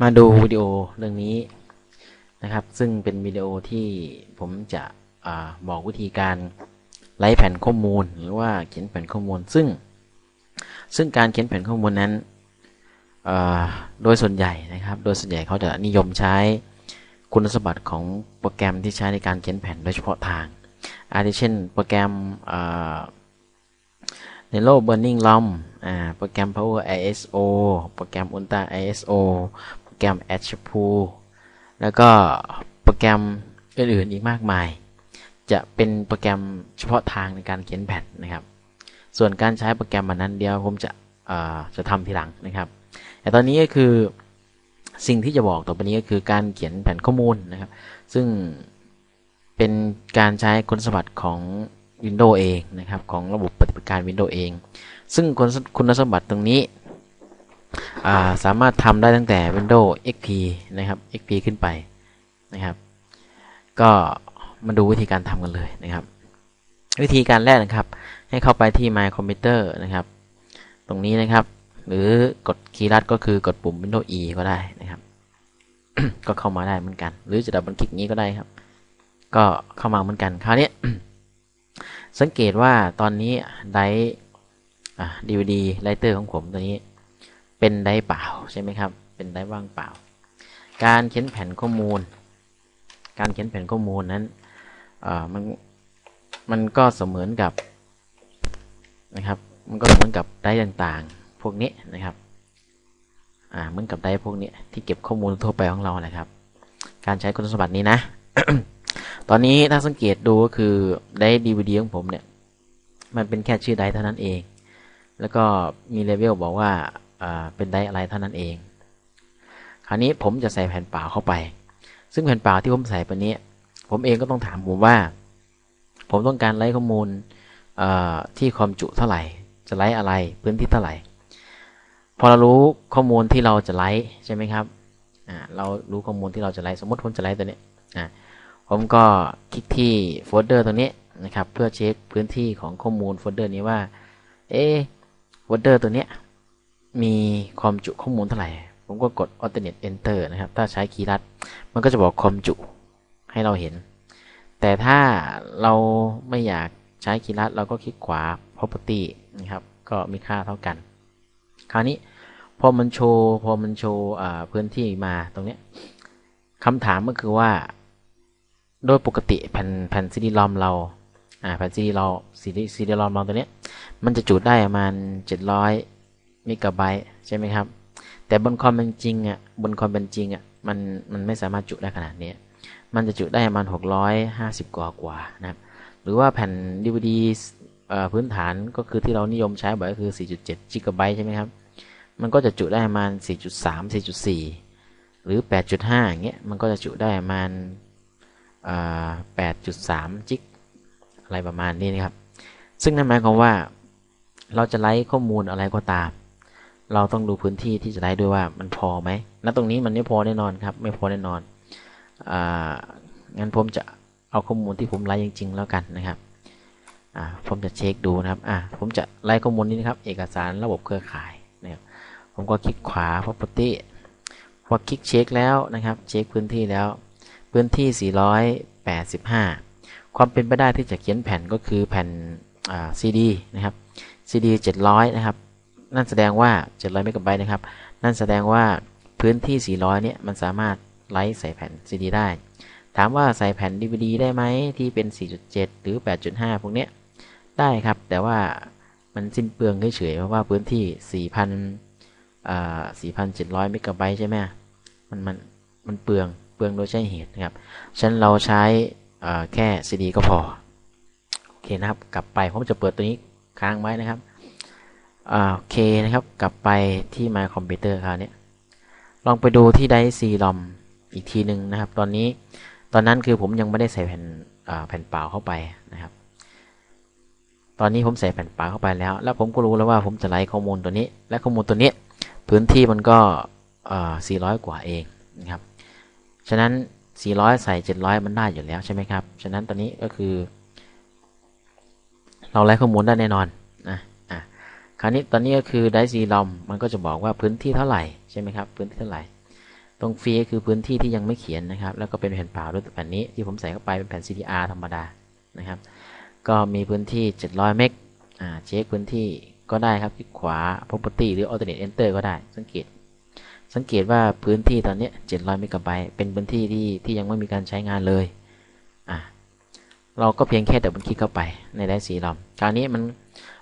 มาดูวิดีโอเรื่องนี้นะครับ ซึ่งเป็นวิดีโอที่ผมจะอบอกวิธีการไล่แผ่นข้อมูล หรือว่าเขียนแผ่นข้อมูล ซึ่ง ซึ่งการเขียนแผ่นข้อมูลนั้นโดยส่วนใหญ่นะครับ โดยส่วนใหญ่เขาจะนิยมใช้คุณสมบัติของโปรแกรมที่ใช้ในการเขียนแผ่นโดยเฉพาะทางอาทิเช่น โปรแกรม Nero Burning ROM โปรแกรม Power ISO โปรแกรม Ultra ISO โปรแกรม a d c h p o o แล้วก็โปรแกรมอื่นๆอีกมากมาย จะเป็นโปรแกรมเฉพาะทางในการเขียนแผ่นนะครับ ส่วนการใช้โปรแกรมมันนั้นเดียวผมจะจะทำทีหลังนะครับ แต่ตอนนี้ก็คือสิ่งที่จะบอกต่อไปนี้ก็คือการเขียนแผ่นข้อมูลนะครับ ซึ่งเป็นการใช้คุณสมบัติของ Windows เองนะครับ ของระบบปฏิ การ Windows เอง ซึ่งคุณคุณสมบัติตรงนี้สามารถทำได้ตั้งแต่ Windows XP นะครับ XP ขึ้นไปนะครับ ก็มาดูวิธีการทำกันเลยนะครับ วิธีการแรกนะครับ ให้เข้าไปที่ My Computer นะครับ ตรงนี้นะครับ หรือกดคีย์ลัดก็คือกดปุ่ม Windows E ก็ได้นะครับ ก็เข้ามาได้เหมือนกัน หรือจะดับเบิลคลิกนี้ก็ได้ครับ ก็เข้ามาเหมือนกัน คราวนี้ สังเกตว่าตอนนี้ไดดีวีดีไลเตอร์ของผมตัวนี้ เป็นไดเปล่าใช่ไหมครับ เป็นไดว่างเปล่า การเขียนแผ่นข้อมูล การเขียนแผ่นข้อมูลนั้นมันมันก็เสมือนกับนะครับ มันก็เหมือนกับไดต่างๆ พวกนี้นะครับอ่าเหมือนกับไดพวกนี้ที่เก็บข้อมูลทั่วไปของเราแหละครับ การใช้คุณสมบัตินี้นะ ตอนนี้ถ้าสังเกตดูก็คือได้ดีวดีของผมเนี่ย มันเป็นแค่ชื่อไดเท่านั้นเอง แล้วก็มีเลเวลบอกว่าเป็นไดอะไรเท่านั้นเอง คราวนี้ผมจะใส่แผ่นเปล่าเข้าไป ซึ่งแผ่นเปล่าที่ผมใส่ไปนี้ ผมเองก็ต้องถามผมว่า ผมต้องการไล่ข้อมูลที่ความจุเท่าไหร่ จะไล่อะไรพื้นที่เท่าไหร่ พอเรารู้ข้อมูลที่เราจะไล่ใช่ไหมครับเรารู้ข้อมูลที่เราจะไล่สมมติผมจะไล่ตัวนี้ ผมก็คลิกที่โฟลเดอร์ตรงนี้นะครับ เพื่อเช็คพื้นที่ของข้อมูลโฟลเดอร์นี้ว่า เอโฟลเดอร์ตัวนี้มีความจุข้อมูลเท่าไหร่ ผมก็กด alternate enter นะครับ ถ้าใช้คีย์ลัด มันก็จะบอกความจุให้เราเห็น แต่ถ้าเราไม่อยากใช้คีย์ลัด เราก็คลิกขวา property นะครับ ก็มีค่าเท่ากัน คราวนี้พอมันโชว์ พอมันโชว์พื้นที่มาตรงนี้คำถามก็คือว่า โดยปกติแผ่นแผ่นซีดีรอมเราอ่าแผ่นซีดีเราซีดีซีดีรอมเราตัวนี้มันจะจุได้ประมาณเจ็ดร้อยเกะไบต์ใช่ไหมครับ แต่บนคอมเป็นจริงอะบนคอมเป็นจริงอะมันมันไม่สามารถจุได้ขนาดนี้ มันจะจุได้ประมาณหกร้อยห้าสิบกว่ากว่านะครับหรือว่าแผ่นดีวดีพื้นฐานก็คือที่เรานิยมใช้บ่อยก็คือ 4.7จิกะไบต์ใช่ไหมครับ มันก็จะจุได้ประมาณ 4.3 4.4 หรือ 8.5อย่างเงี้ย มันก็จะจุได้ประมาณ 8.3 จิกอะไรประมาณนี้นะครับ ซึ่งนั่นหมายความว่าเราจะไล่ข้อมูลอะไรก็ตาม เราต้องดูพื้นที่ที่จะไล่ด้วยว่ามันพอไหมณตรงนี้มันไม่พอแน่นอนครับ ไม่พอแน่นอนองั้นผมจะเอาข้อมูลที่ผมไล่จริง ๆ แล้วกันนะครับผมจะเช็คดูนะครับผมจะไล่ข้อมูลนี้นะครับ เอกสารระบบเครือข่ายนะครับผมก็คลิกขวา property พอคลิกเช็คแล้วนะครับ เช็คพื้นที่แล้ว พื้นที่ 485 ความเป็นไปได้ที่จะเขียนแผ่นก็คือแผ่นซีดีนะครับซีดี700 นะครับ นั่นแสดงว่า 700เมกะไบต์นะครับ นั่นแสดงว่าพื้นที่ 400 เนี่ย มันสามารถไลฟ์ใส่แผ่นซีดีได้ ถามว่าใส่แผ่น DVD ได้ไหมที่เป็น 4.7 หรือ 8.5 พวกเนี้ย ได้ครับ แต่ว่ามันสิ้นเปลืองเฉยๆ เพราะว่าพื้นที่ 4,000อ่า4,700 เมกะไบต์ใช่ไหมมันมันมันเปลือง เปลืองโดยใช่เหตุนะครับฉะนั้นเราใช้แค่ CD ก็พอ โอเคนะครับ กลับไปผมจะเปิดตัวนี้ค้างไว้นะครับโอเคนะครับ กลับไปที่ My Computer คราวนี้ลองไปดูที่ไดซีลอมอีกทีหนึ่งนะครับ ตอนนี้ตอนนั้นคือผมยังไม่ได้ใส่แผ่นแผ่นเปล่าเข้าไปนะครับ ตอนนี้ผมใส่แผ่นเปล่าเข้าไปแล้ว แล้วผมก็รู้แล้วว่าผมจะไล่ข้อมูลตัวนี้ และข้อมูลตัวนี้ พื้นที่มันก็400 กว่าเองนะครับ ฉะนั้น 400 ใส่ 700 มันได้อยู่แล้วใช่ไหมครับ ฉะนั้นตอนนี้ก็คือ เราไล่ข้อมูลได้แน่นอนนะอะคราวนี้ตอนนี้ก็คือได้ซีลอมมันก็จะบอกว่าพื้นที่เท่าไหร่ใช่ไหมครับ พื้นที่เท่าไหร่ ตรงฟรีก็คือพื้นที่ที่ยังไม่เขียนนะครับ แล้วก็เป็นแผ่นเปล่าด้วยแผ่นนี้ที่ผมใส่เข้าไปเป็นแผ่น CDR ธรรมดานะครับ ก็มีพื้นที่ 700 เมก อ่า เช็คพื้นที่ก็ได้ครับคลิกขวา property หรือ alternate enter ก็ได้ สังเกต สังเกตว่าพื้นที่ตอนนี้700เมกะไบต์เป็นพื้นที่ที่ที่ยังไม่มีการใช้งานเลยอ่าเราก็เพียงแค่ดับเบิลคลิกเข้าไปในไดสีลำคราวนี้มัน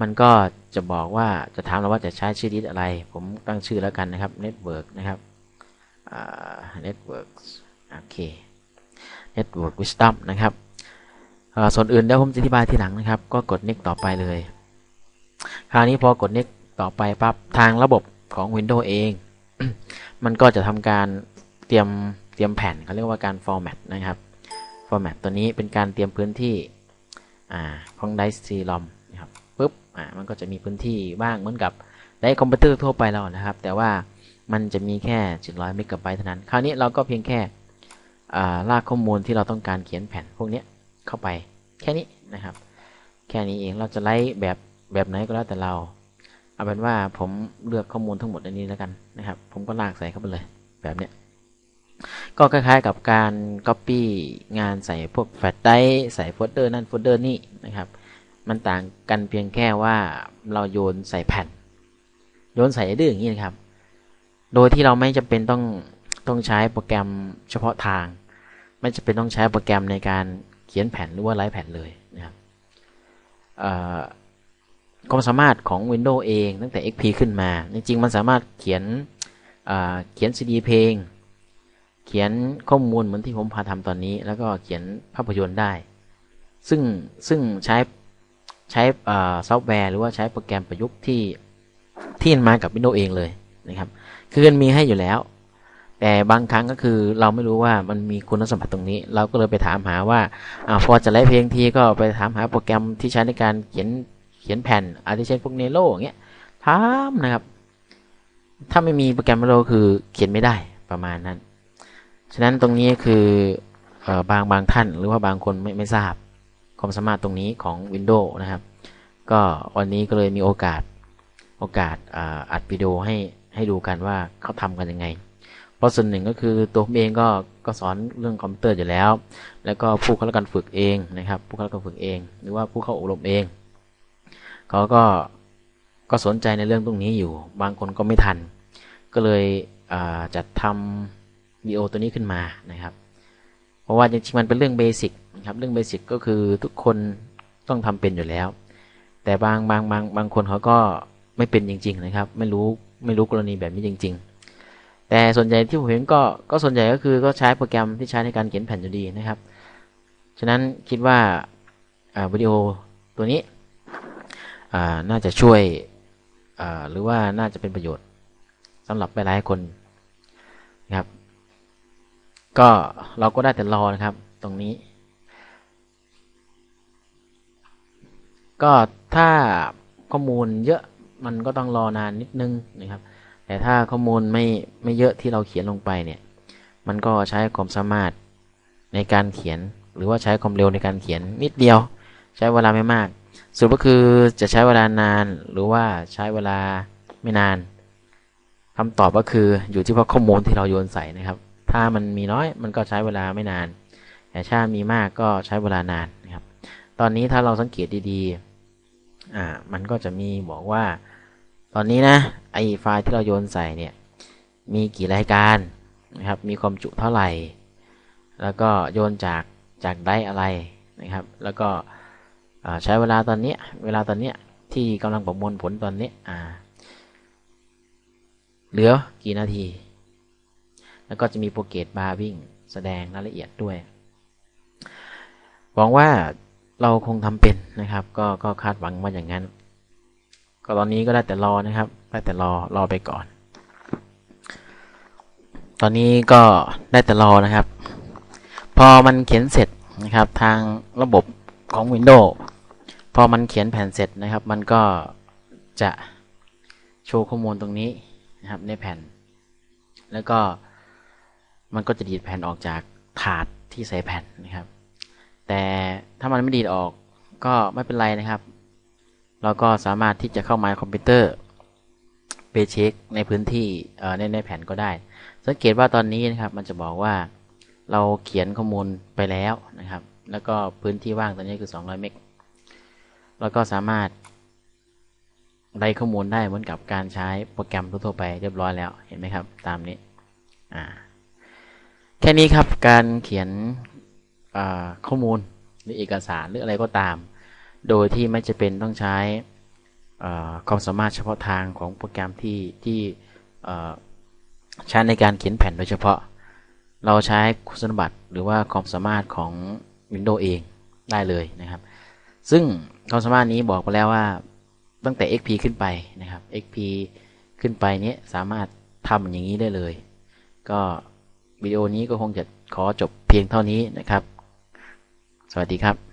มันก็จะบอกว่าจะถามเราว่าจะใช้ชื่อดิสอะไร ผมตั้งชื่อแล้วกันนะครับ network นะครับ network โอเค network wisdom นะครับส่วนอื่นเดี๋ยวผมจะอธิบายทีหลังนะครับ ก็กด next ต่อไปเลย คราวนี้พอกด next ต่อไปปั๊บทางระบบของ Windows เอง มันก็จะทำการเตรียมเตรียมแผ่นเขาเรียกว่าการ format นะครับ format ตัวนี้เป็นการเตรียมพื้นที่ของ Dice C-ROM นะครับปุ๊บมันก็จะมีพื้นที่บ้างเหมือนกับไดคอมพิวเตอร์ทั่วไปแล้วนะครับ แต่ว่ามันจะมีแค่700เมกะไบต์เท่านั้น คราวนี้เราก็เพียงแค่ลากข้อมูลที่เราต้องการเขียนแผ่นพวกนี้เข้าไปแค่นี้นะครับ แค่นี้เองเราจะไล่แบบแบบไหนก็แล้วแต่เรา เอาเป็นว่าผมเลือกข้อมูลทั้งหมดในนี้แล้วกันนะครับ ผมก็ลากใส่เข้าไปเลยแบบเนี้ยก็คล้ายๆกับการ Copy งานใส่พวกแฟลชไดร์ใส่โฟลเดอร์นั่นโฟลเดอร์นี่นะครับ มันต่างกันเพียงแค่ว่าเราโยนใส่แผ่น โยนใส่ดื้ออย่างนี้นะครับ โดยที่เราไม่จำเป็นต้องต้องใช้โปรแกรมเฉพาะทาง ไม่จำเป็นต้องใช้โปรแกรมในการเขียนแผ่นหรือว่าไลฟ์แผ่นเลยนะครับ ความสามารถของ Windows เองตั้งแต่ XP ขึ้นมา จริง ๆ มันสามารถเขียนเขียนซีดีเพลง เขียนข้อมูลเหมือนที่ผมพาทำตอนนี้ แล้วก็เขียนภาพยนตร์ได้ ซึ่งซึ่งใช้ใช้ซอฟต์แวร์หรือว่าใช้โปรแกรมประยุกต์ที่ที่มากับ Windows เองเลยนะครับ คือมันมีให้อยู่แล้ว แต่บางครั้งก็คือเราไม่รู้ว่ามันมีคุณสมบัติตรงนี้ เราก็เลยไปถามหาว่าอพอจะไล่เพลงทีก็ไปถามหาโปรแกรมที่ใช้ในการเขียน เขียนแผ่นอาทิเช่นพวกเนโรอย่างเงี้ยถามนะครับ ถ้าไม่มีโปรแกรมเนโรคือเขียนไม่ได้ประมาณนั้น ฉะนั้นตรงนี้คือบางบางท่านหรือว่าบางคนไม่ไม่ทราบความสามารถตรงนี้ของ Windows นะครับ ก็วันนี้ก็เลยมีโอกาสโอกาสอัดวิดีโอให้ให้ดูกันว่าเขาทำกันยังไง เพราะส่วนหนึ่งก็คือตัวผมเองก็ก็สอนเรื่องคอมพิวเตอร์อยู่แล้ว แล้วก็ผู้เข้ารับการฝึกเองนะครับ ผู้เข้ารับการฝึกเอง หรือว่าผู้เข้าอบรมเอง เขาก็ก็สนใจในเรื่องตรงนี้อยู่ บางคนก็ไม่ทัน ก็เลยจัดทำวิดีโอตัวนี้ขึ้นมานะครับ เพราะว่าจริงๆมันเป็นเรื่องเบสิกนะครับ เรื่องเบสิกก็คือทุกคนต้องทำเป็นอยู่แล้ว แต่บางบางบางบางคนเขาก็ไม่เป็นจริง ๆ นะครับ ไม่รู้ไม่รู้กรณีแบบนี้จริง ๆ แต่ส่วนใหญ่ที่ผมเห็นก็ก็ส่วนใหญ่ก็คือก็ใช้โปรแกรมที่ใช้ในการเขียนแผ่นอยู่ดีนะครับ ฉะนั้นคิดว่าวิดีโอตัวนี้ น่าจะช่วยหรือว่าน่าจะเป็นประโยชน์สำหรับหลายๆคนนะครับ ก็เราก็ได้แต่รอนะครับตรงนี้ ก็ถ้าข้อมูลเยอะมันก็ต้องรอนานนิดนึงนะครับ แต่ถ้าข้อมูลไม่ไม่เยอะที่เราเขียนลงไปเนี่ย มันก็ใช้ความสามารถในการเขียน หรือว่าใช้ความเร็วในการเขียนนิดเดียว ใช้เวลาไม่มากสุดก็คือจะใช้เวลานานหรือว่าใช้เวลาไม่นานคำตอบก็คืออยู่ที่ว่าข้อมูลที่เราโยนใส่นะครับ ถ้ามันมีน้อยมันก็ใช้เวลาไม่นาน แต่ถ้ามีมากก็ใช้เวลานานนะครับ ตอนนี้ถ้าเราสังเกตดีๆอ่ามันก็จะมีบอกว่า ตอนนี้นะไอไฟล์ที่เราโยนใส่เนี่ยมีกี่รายการนะครับ มีความจุเท่าไหร่ แล้วก็โยนจากจากได้อะไรนะครับ แล้วก็ ใช้เวลาตอนนี้เวลาตอนนี้ที่กำลังประมวลผลตอนนี้เหลือกี่นาที แล้วก็จะมีโปรเกตบาร์วิ่งแสดงรายละเอียดด้วย หวังว่าเราคงทำเป็นนะครับ ก็ก็คาดหวังว่าอย่างนั้น ก็ตอนนี้ก็ได้แต่รอนะครับ ได้แต่รอรอไปก่อน ตอนนี้ก็ได้แต่รอนะครับ พอมันเขียนเสร็จนะครับทางระบบของ Windows พอมันเขียนแผ่นเสร็จนะครับ มันก็จะโชว์ข้อมูลตรงนี้นะครับในแผ่น แล้วก็มันก็จะดีดแผ่นออกจากถาดที่ใส่แผ่นนะครับ แต่ถ้ามันไม่ดีดออกก็ไม่เป็นไรนะครับ เราก็สามารถที่จะเข้ามาคอมพิวเตอร์ไปเช็คในพื้นที่ในในแผ่นก็ได้ สังเกตว่าตอนนี้นะครับ มันจะบอกว่าเราเขียนข้อมูลไปแล้วนะครับ แล้วก็พื้นที่ว่างตอนนี้คือ 200 เมก แล้วก็สามารถได้ข้อมูลได้เหมือนกับการใช้โปรแกรมทั่วไปเรียบร้อยแล้วเห็นไหมครับ ตามนี้อ่าแค่นี้ครับการเขียนข้อมูลหรือเอกสารหรืออะไรก็ตาม โดยที่ไม่จะเป็นต้องใช้ความสามารถเฉพาะทางของโปรแกรมที่ที่ใช้ในการเขียนแผ่นโดยเฉพาะ เราใช้คุณสมบัติหรือว่าความสามารถของ Windows เองได้เลยนะครับ ซึ่งความสามารถนี้บอกไปแล้วว่าตั้งแต่ XP ขึ้นไปนะครับ XP ขึ้นไปนี้สามารถทำอย่างนี้ได้เลย ก็วิดีโอนี้ก็คงจะขอจบเพียงเท่านี้นะครับ สวัสดีครับ